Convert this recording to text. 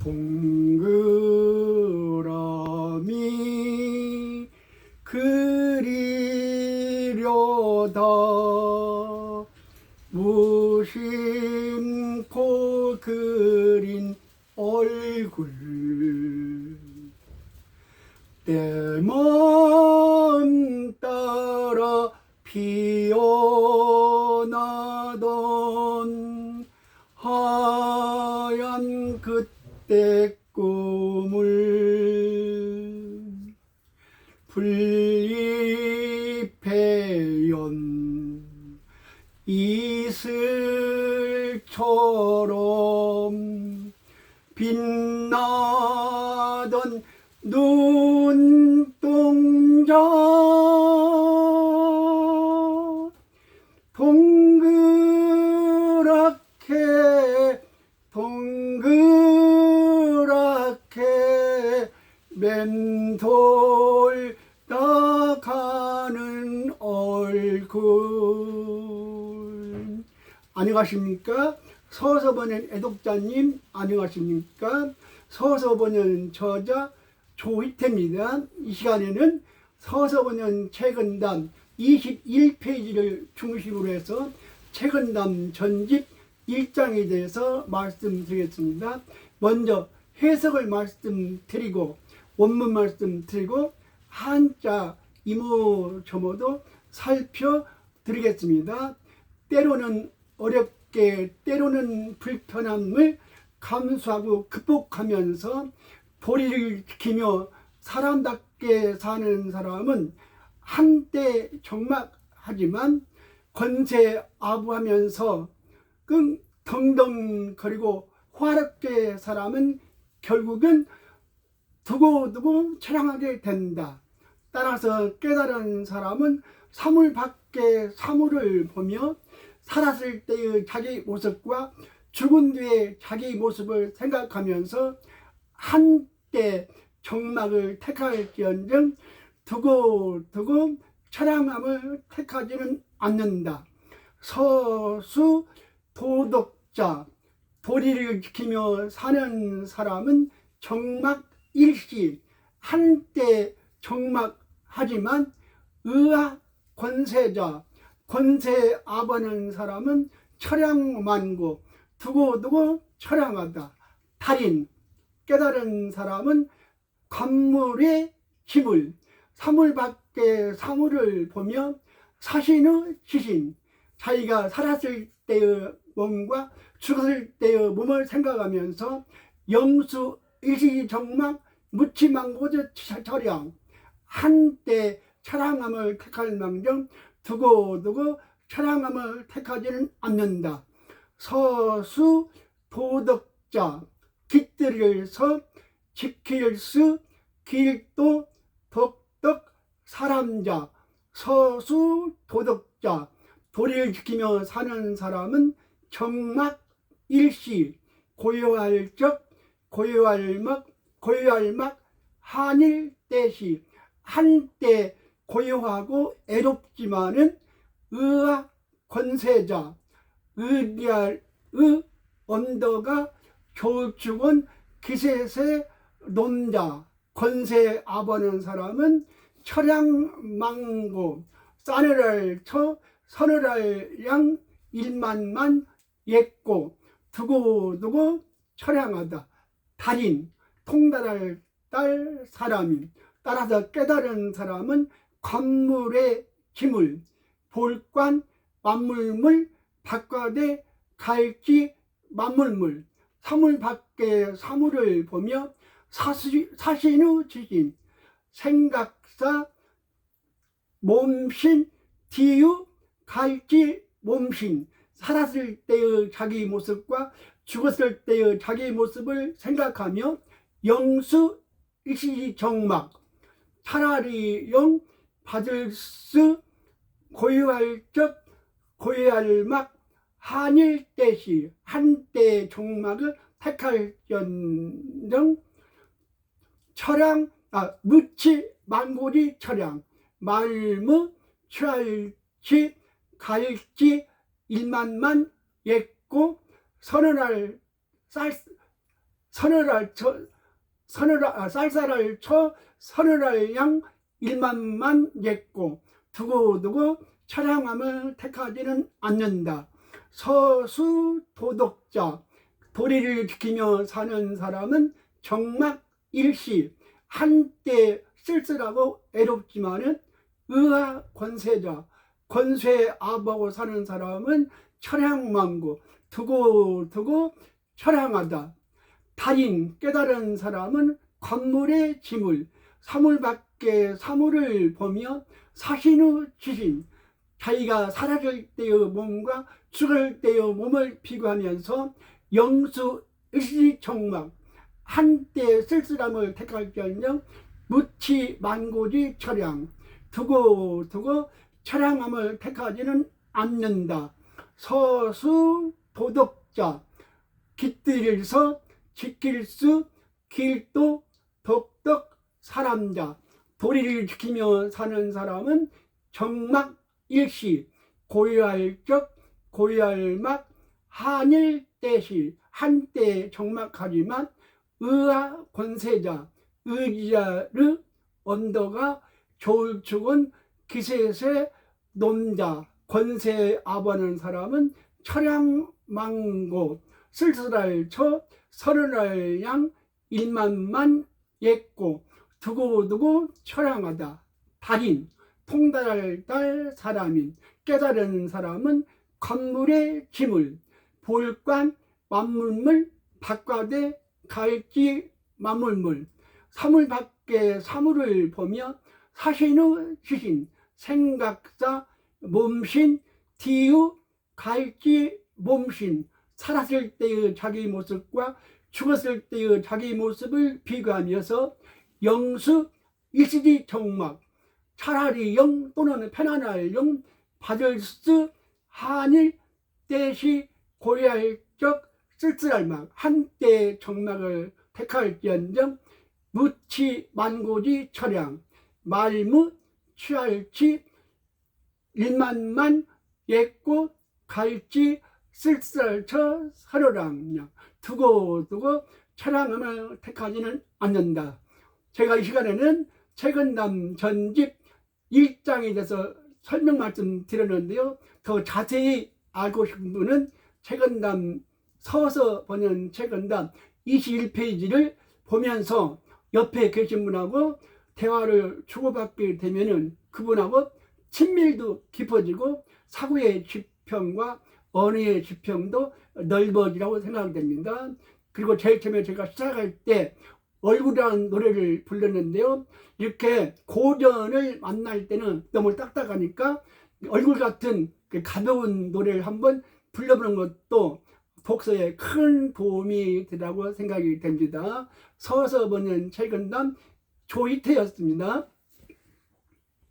동그라미 그리려다 무심코 그린 얼굴 때만 따라 피어 꿈을 분리패연 이슬처럼 빛나던 눈동자 동그랗게 동그랗게 맴돌 나가는 얼굴. 안녕하십니까? 서서 보낸 애독자님 안녕하십니까? 서서 보낸 저자 조희태입니다. 이 시간에는 서서 보낸 최근담 21페이지를 중심으로 해서 최근담 전집 1장에 대해서 말씀드리겠습니다. 먼저 해석을 말씀드리고 원문 말씀 드리고 한자 이모 저모도 살펴드리겠습니다. 때로는 어렵게 때로는 불편함을 감수하고 극복하면서 도리를 지키며 사람답게 사는 사람은 한때 정막하지만 권세 아부하면서 끙 덩덩거리고 화렵게 사람은 결국은 두고두고 처량하게 된다. 따라서 깨달은 사람은 사물 밖에 사물을 보며 살았을 때의 자기 모습과 죽은 뒤의 자기 모습을 생각하면서 한때 정막을 택할지언정 두고 두고 처량함을 택하지는 않는다. 서수 도덕자 도리를 지키며 사는 사람은 정막 일시 한때 정막하지만 의아 권세자 권세 아버는 사람은 처량만고 두고두고 처량하다. 달인 깨달은 사람은 건물의 기물 사물 밖에 사물을 보며 사신의 지신 자기가 살았을 때의 몸과 죽었을 때의 몸을 생각하면서 영수 일시정막 무치망고저 철양 한때 철양함을 택할 망정 두고두고 철양함을 택하지는 않는다. 서수 도덕자 깃들여서 지킬 수 길도 독덕 사람자 서수 도덕자 도리를 지키며 사는 사람은 정막 일시 고요할 적 고요할 막 고요할 막 한일 때시 한때 고요하고 애롭지만은 의와 권세자 의리할 의 언더가 교축은 기세세 논자 권세 아버는 사람은 철양망고 싸늘할 쳐 서늘할 양 일만만 옛고 두고두고 철양하다 달인 통달할 딸 사람인 따라서 깨달은 사람은 관물의 기물 볼관 만물물 바과대 갈지 만물물. 사물 밖에 사물을 보며 사시, 사신의 지신 생각사 몸신 디유 갈지 몸신 살았을 때의 자기 모습과 죽었을 때의 자기 모습을 생각하며 영수 일시 정막 차라리 영 받을 수 고유할 적 고유할 막 한일 때시 한때 종막을 택할전정 철양 아 무치 망고리 철양 말무 취할지 갈지 일만만 옛고 선언할 쌀 서늘할 쳐 서늘할 아, 쌀쌀할 쳐 서늘할 양 일만만 냈고 두고두고 처량함을 택하지는 않는다. 서수 도덕자 도리를 지키며 사는 사람은 정막 일시 한때 쓸쓸하고 애롭지만은 의하 권세자 권세 아버고 사는 사람은 처량망고 두고 두고 처량하다. 달인 깨달은 사람은 관물의 지물 사물 밖에 사물을 보며 사신의 지신 자기가 사라질 때의 몸과 죽을 때의 몸을 비교하면서 영수 의시정막 한때 쓸쓸함을 택할지언정 무치 만고지 처량 두고 두고 처량함을 택하지는 않는다. 서수 도덕자 깃들일서 지킬 수 길도 독덕 사람자 도리를 지키며 사는 사람은 정막 일시 고요할 적 고요할 막 한일 때시 한때 정막하지만 의하 권세자 의지자르 언더가 좋을 축은 기세세 논자 권세 아버는 사람은 철양망고 쓸쓸할 처 서른할 양 일만만 옛고 두고두고 철양하다. 달인 통달할 딸 사람인 깨달은 사람은 건물의 지물 볼관 만물물 바과대 갈지 만물물. 사물 밖에 사물을 보며 사신의 지신 생각사 몸신 디유 갈지 몸신. 살았을 때의 자기 모습과 죽었을 때의 자기 모습을 비교하면서 영수 일시지 정막 차라리 영 또는 편안할 영 받을 수 한일 때시 고려할 적 쓸쓸할 막 한때 정막을 택할지언정 무치 만고지 철양 말무 취할지 일만만 옛고 갈지 쓸쓸할 처 서로랑 두고 두고 철양함을 택하지는 않는다. 제가 이 시간에는 최근남 전집 1장에 대해서 설명 말씀 드렸는데요. 더 자세히 알고 싶은 분은 최근남 서서 보는 최근담 21페이지를 보면서 옆에 계신 분하고 대화를 주고받게 되면은 그분하고 친밀도 깊어지고 사고의 지평과 언어의 지평도 넓어지라고 생각됩니다. 그리고 제일 처음에 제가 시작할 때 얼굴이라는 노래를 불렀는데요. 이렇게 고전을 만날 때는 너무 딱딱하니까 얼굴 같은 그 가벼운 노래를 한번 불러보는 것도 독서에 큰 도움이 되라고 생각이 됩니다. 서서 보는 최근담 조이태였습니다.